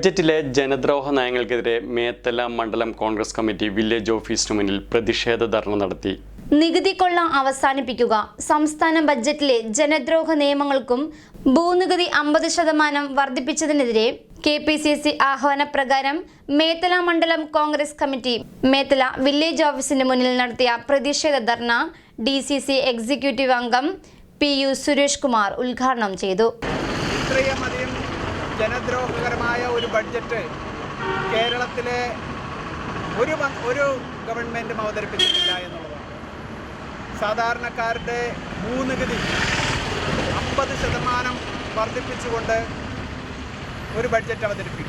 ബഡ്ജറ്റിലെ ജനദ്രോഹ നയങ്ങൾക്കെതിരെ മേത്തല മണ്ഡലം Congress committee village ഓഫീസിനു മുന്നിൽ പ്രതിഷേധ ധർണ നടത്തി. നികുതി കൊള്ള അവസാനിപ്പിക്കുക. സംസ്ഥാന ബഡ്ജറ്റിലെ ജനദ്രോഹ നിയമങ്ങൾക്കും ഭൂനികുതി അമ്പത് ശതമാനം വർദ്ധിപ്പിച്ചതിനെതിരെ കെ പി സി സി ആഹ്വാനപ്രകാരം മേത്തല മണ്ഡലം കോൺഗ്രസ് കമ്മിറ്റി മേത്തല വില്ലേജ് ഓഫീസിന് മുന്നിൽ നടത്തിയ പ്രതിഷേധ ധർണ ഡി സി സി എക്സിക്യൂട്ടീവ് അംഗം പി യു സുരേഷ് കുമാർ ഉദ്ഘാടനം ചെയ്തു. ഇത്രയുമധികം ജനദ്രോഹകരമായ ഒരു ബഡ്ജറ്റ് കേരളത്തിലെ ഒരു ഒരു ഗവൺമെന്റും അവതരിപ്പിച്ചിട്ടില്ല എന്നുള്ളതാണ്. സാധാരണക്കാരുടെ ഭൂനികുതി അമ്പത് ശതമാനം വർദ്ധിപ്പിച്ചുകൊണ്ട് ഒരു ബഡ്ജറ്റ് അവതരിപ്പിക്കുന്നു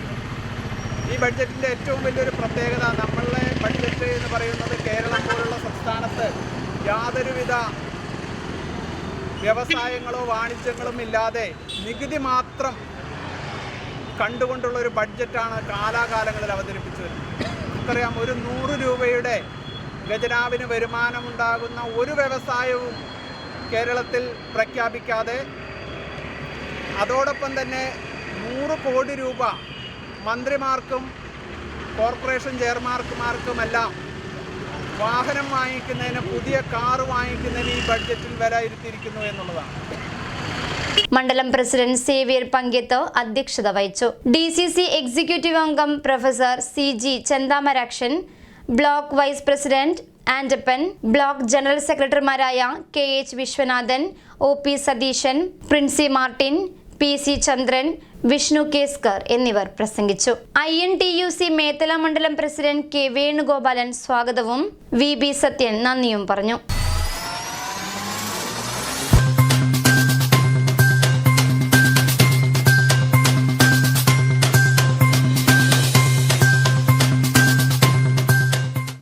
ഈ ബഡ്ജറ്റിന്റെ ഏറ്റവും വലിയൊരു പ്രത്യേകത നമ്മളുടെ ബഡ്ജറ്റ് എന്ന് പറയുന്നത് കേരളം പോലുള്ള സംസ്ഥാനത്ത് യാതൊരുവിധ വ്യവസായങ്ങളോ വാണിജ്യങ്ങളും ഇല്ലാതെ നികുതി മാത്രം കണ്ടുകൊണ്ടുള്ള ഒരു ബഡ്ജറ്റാണ് കാലാകാലങ്ങളിൽ അവതരിപ്പിച്ചു വരുന്നത് നമുക്കറിയാം ഒരു നൂറ് രൂപയുടെ ഖജനാവിന് വരുമാനമുണ്ടാകുന്ന ഒരു വ്യവസായവും കേരളത്തിൽ പ്രഖ്യാപിക്കാതെ അതോടൊപ്പം തന്നെ നൂറ് കോടി രൂപ മന്ത്രിമാർക്കും കോർപ്പറേഷൻ ചെയർമാർക്കുമാർക്കുമെല്ലാം വാഹനം വാങ്ങിക്കുന്നതിന് പുതിയ കാറ് വാങ്ങിക്കുന്നതിന് ഈ ബഡ്ജറ്റിൽ വില ഇരുത്തിയിരിക്കുന്നു എന്നുള്ളതാണ്. മണ്ഡലം പ്രസിഡന്റ് സേവ്യർ പങ്കെത്ത് അധ്യക്ഷത വഹിച്ചു. ഡി സി സി എക്സിക്യൂട്ടീവ് അംഗം professor C G Chanthamarakshan block vice president Andappan block general സെക്രട്ടറിമാരായ K H Viswanathan O P Satheesan Princy Martin P C Chandran Vishnu Keskar എന്നിവർ പ്രസംഗിച്ചു. I N T U C Methala മണ്ഡലം president K Venugopalan സ്വാഗതവും V B Sathyan നന്ദിയും പറഞ്ഞു.